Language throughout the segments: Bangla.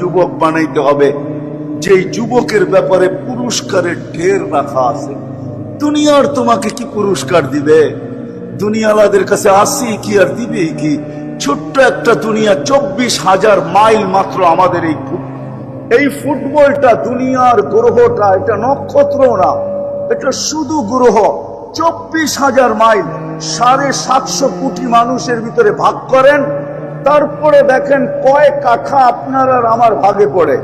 যুবক বানাইতে হবে যুবকের ব্যাপারে পুরস্কারের ঢের রাখা আছে, দুনিয়ার তোমাকে কি পুরস্কার দিবে? দুনিয়ালাদের কাছে আসি কি আর দিবে কি? ছোট্ট একটা দুনিয়া, চব্বিশ হাজার মাইল মাত্র আমাদের এই এই ফুটবলটা দুনিয়ার গ্রহটা, এটা নক্ষত্র না, এটা শুধু গ্রহ। চব্বিশ হাজার মাইল, সাড়ে সাতশো কোটি মানুষের ভিতরে ভাগ করেন তারপরে দেখেন কয় কাঠা আপনার আর আমার ভাগে পড়ে।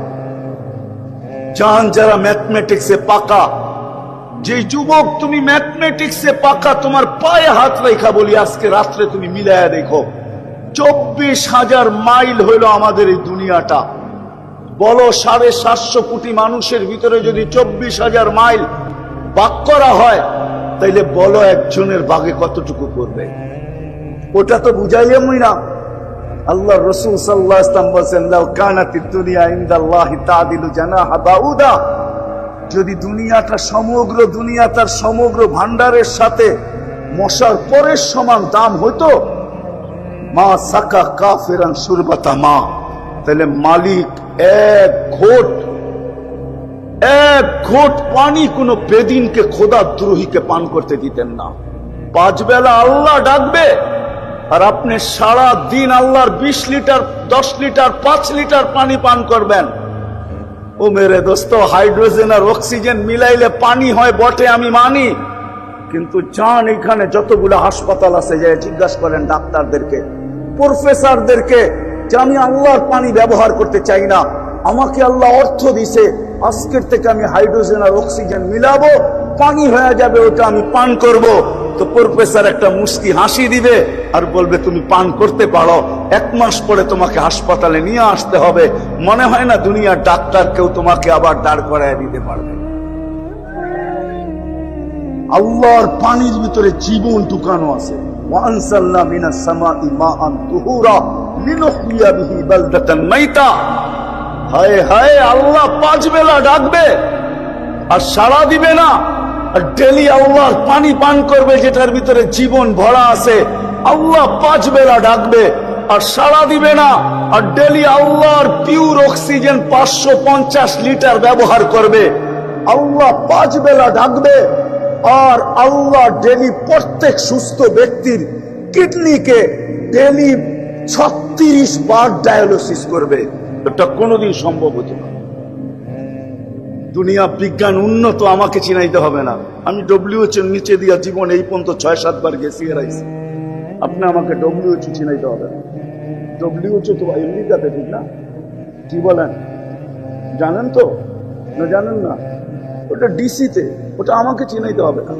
চান যারা ম্যাথমেটিক্সে পাকা যে যুবক তুমি ম্যাথমেটিক্সে পাকা, তোমার পায়ে হাত রেখা বলি, আজকে রাত্রে তুমি মিলায়া দেখো। চব্বিশ হাজার মাইল হইল আমাদের এই দুনিয়াটা। বলো, সাড়ে সাতশো কোটি মানুষের ভিতরে যদি চব্বিশ হাজার মাইল বাক করা হয়, তাইলে বলো একজনের বাগে কতটুকু করবে ওটা তো বুঝাইলামই না। আল্লাহ রসুল সাল্লাহ ইসলাম বলছেন লাউ কানাতি দুনিয়া ইনদাল্লাহি তাদিলু জানাহা বাউদা। যদি দুনিয়াটা সমগ্র দুনিয়া তার সমগ্র ভান্ডারের সাথে মশার পরের সমান দাম হতো মা সাকা কাফেরান সুরবাতা মা। তাহলে মালিক এক ঘোট এক ঘোট পানি কোনো বেদিনকে খোদা দ্রোহীকে পান করতে দিতেন না। পাঁচ বেলা আল্লাহ ডাকবে আর আপনি সারা দিন আল্লাহর বিশ লিটার, দশ লিটার, পাঁচ লিটার পানি পান করবেন। ও মেরে দোস্ত, হাইড্রোজেন আর অক্সিজেন মিলাইলে পানি হয় বটে, আমি মানি। কিন্তু যান এখানে যতগুলো হাসপাতাল আছে, যে জিজ্ঞাসা করেন ডাক্তারদেরকে, প্রফেসরদেরকে, যে আমি আল্লাহর পানি ব্যবহার করতে চাই না, আমাকে আল্লাহ অর্থ দিছে, আজকের থেকে আমি হাইড্রোজেন আর অক্সিজেন মিলাবো পানি হয়ে যাবে, ওটা আমি পান করব। তো প্রফেসর একটা মুস্কি হাসি দিবে আর বলবে, তুমি পান করতে পারো। এক মাস পরে তোমাকে হাসপাতালে নিয়ে আসতে হবে। মনে হয় না দুনিয়ার ডাক্তার কেউ তোমাকে আবার দাঁড় করায় দিতে পারবে? আল্লাহর পানির ভিতরে জীবন ঢুকানো আছে। ডাকবে আর সাড়া দিবে না। ডেলি আল্লাহর পানি পান করবে যেটার ভিতরে জীবন ভরা আছে। আল্লাহ পাঁচ বেলা ডাকবে আর সাড়া দিবে না। আর ডেলি আল্লাহর পিওর অক্সিজেন পাঁচশো পঞ্চাশ লিটার ব্যবহার করবে। আল্লাহ পাঁচ বেলা ডাকবে আর আল্লাহ ডেলি প্রত্যেক সুস্থ ব্যক্তির কিডনিকে ডেলি ছত্রিশ বার ডায়ালিসিস করবে। এটা কোনোদিন সম্ভব হতো না। দুনিয়া বিজ্ঞান উন্নত, আমাকে চিনাইতে হবে না। আমি ডব্লিউএচ এর নিচে দিয়া জীবন এই পর্যন্ত ছয় সাতবার গেছি এরাইছি আপনি আমাকে ডব্লিউএচ চিনাইতে হবে না। ডব্লিউএচ তো আমেরিকাতে ঠিক না? কি বলেন? জানেন তো? না জানেন না? ওটা ডিসিতে ওটা আমাকে চিনাইতে হবে না।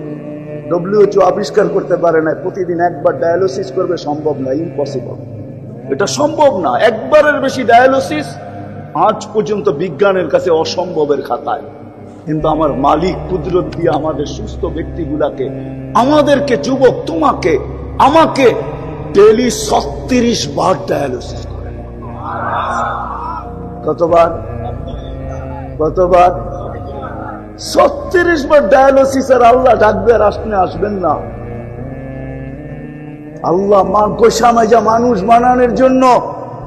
ডব্লিউএচও আবিষ্কার করতে পারে না প্রতিদিন একবার ডায়ালিসিস করবে, সম্ভব না ইম্পসিবল এটা সম্ভব না, একবারের বেশি ডায়ালিসিস আজ পর্যন্ত বিজ্ঞানের কাছে অসম্ভবের খাতায়। কিন্তু আমার মালিক কুদরত দিয়ে আমাদের সুস্থ ব্যক্তিগুলাকে, আমাদেরকে যুবক তোমাকে, আমাকে ডেলি ছত্রিশ বার ডায়ালিসিস কতবার? কতবার? ছত্রিশ বার ডায়ালিসিস আর আল্লাহ ডাকবে আর আপনি আসবেন না। আল্লাহ মা গোসামাজা মানুষ বানানোর জন্য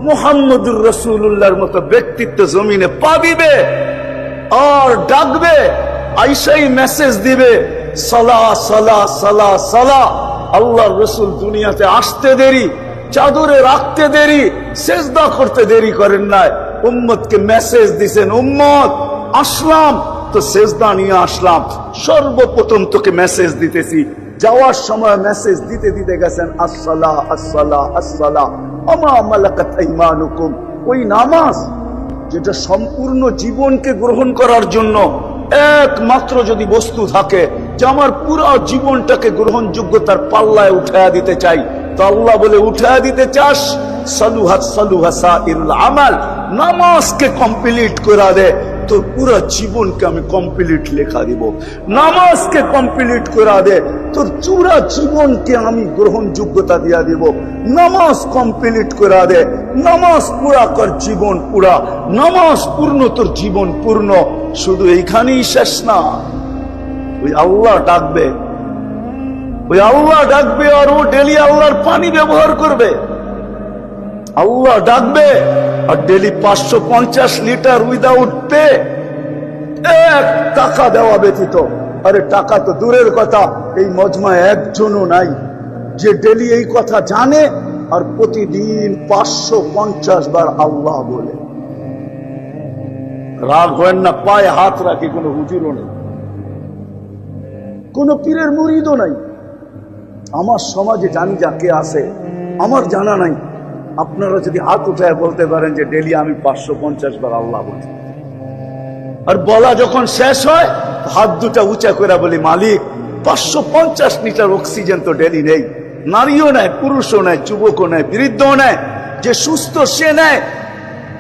মোহাম্মদুর রসুল্লাহর মতো ব্যক্তিত্ব জমিনে পা দিবে আর ডাকবে, আইসাই মেসেজ দিবে, সালা সালা সালা সালা। আল্লাহ রসুল দুনিয়াতে আসতে দেরি, চাদরে রাখতে দেরি, সেজদা করতে দেরি করেন নাই। উম্মতকে মেসেজ দিছেন, উম্মত, আসলাম। তো সেজদা নিয়ে আসলাম। সর্বপ্রথম তোকে মেসেজ দিতেছি। যাওয়ার সময় মেসেজ দিতে দিতে গেছেন, আসসালা আসসালা আসসালা। ওই নামাজ যেটা সম্পূর্ণ জীবনকে গ্রহণ করার জন্য একমাত্র যদি বস্তু থাকে, যে আমার পুরো জীবনটাকে গ্রহণযোগ্যতার পাল্লায় উঠায়া দিতে চাই, তো আল্লাহ বলে, উঠায়া দিতে চাস? সালুহা সালুহা সাইরুল আমাল। নামাজকে কমপ্লিট করা দে। তোর পুরো জীবনকে আমি কমপ্লিট লেখা দিব। নামাজকে কমপ্লিট করা দে। তোর চূড়া জীবনকে আমি গ্রহণযোগ্যতা দিয়া দিব। নামাজ কমপ্লিট করা দে। নামাজ পুরা কর জীবন পুরা। নামাজ পূর্ণ, তোর জীবন পূর্ণ। শুধু এইখানেই শেষ না। ওই আল্লাহ ডাকবে। ওই আল্লাহ ডাকবে আর ও ডেলি আল্লাহর পানি ব্যবহার করবে। আল্লাহ ডাকবে। আর ডেলি পাঁচশো পঞ্চাশ লিটার উইদাউট পে এক টাকা দেওয়া ব্যতীত। আরে টাকা তো দূরের কথা, এই মজমায় একজনও নাই। যে ডেলি এই কথা জানে, আর প্রতিদিন পাঁচশো পঞ্চাশ বার আল্লাহ বলে। রাগ হয় না, পায়ে হাত রাখে, কোনো হুজুরও নেই। কোন পীরের মুরিদও নাই। আমার সমাজে জানি যাকে আছে, আমার জানা নাই। আপনারা যদি হাত উঠায় বলতে পারেন যে ডেলি আমি পাঁচশো পঞ্চাশ বার আল্লাহ বলি। আর বলা যখন শেষ হয় হাত দুটা উঁচা করে বলি, মালিক, পাঁচশো পঞ্চাশ লিটার অক্সিজেন তো ডেলি নেই। নারীও নেয় পুরুষও নেয় যুবকও নেয় বৃদ্ধও নেয় যে সুস্থ সে নেয়।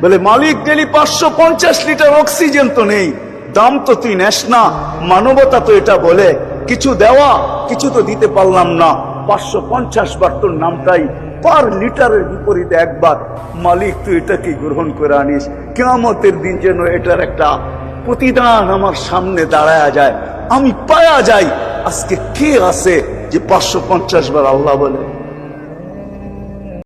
বলে, মালিক, ডেলি পাঁচশো পঞ্চাশ লিটার অক্সিজেন তো নেই। দাম তো তুই নেস না। মানবতা তো এটা বলে, কিছু দেওয়া, কিছু তো দিতে পারলাম না। পাঁচশো পঞ্চাশ বার তোর নামটাই পার লিটারের বিপরীতে একবার, মালিক তুই এটাকে গ্রহণ করে আনিস? কেমতের দিন যেন এটার একটা প্রতিদান আমার সামনে দাঁড়ায়া যায়। আমি পায়া যাই। আজকে কে আছে যে পাঁচশো পঞ্চাশ বার আল্লাহ বলে?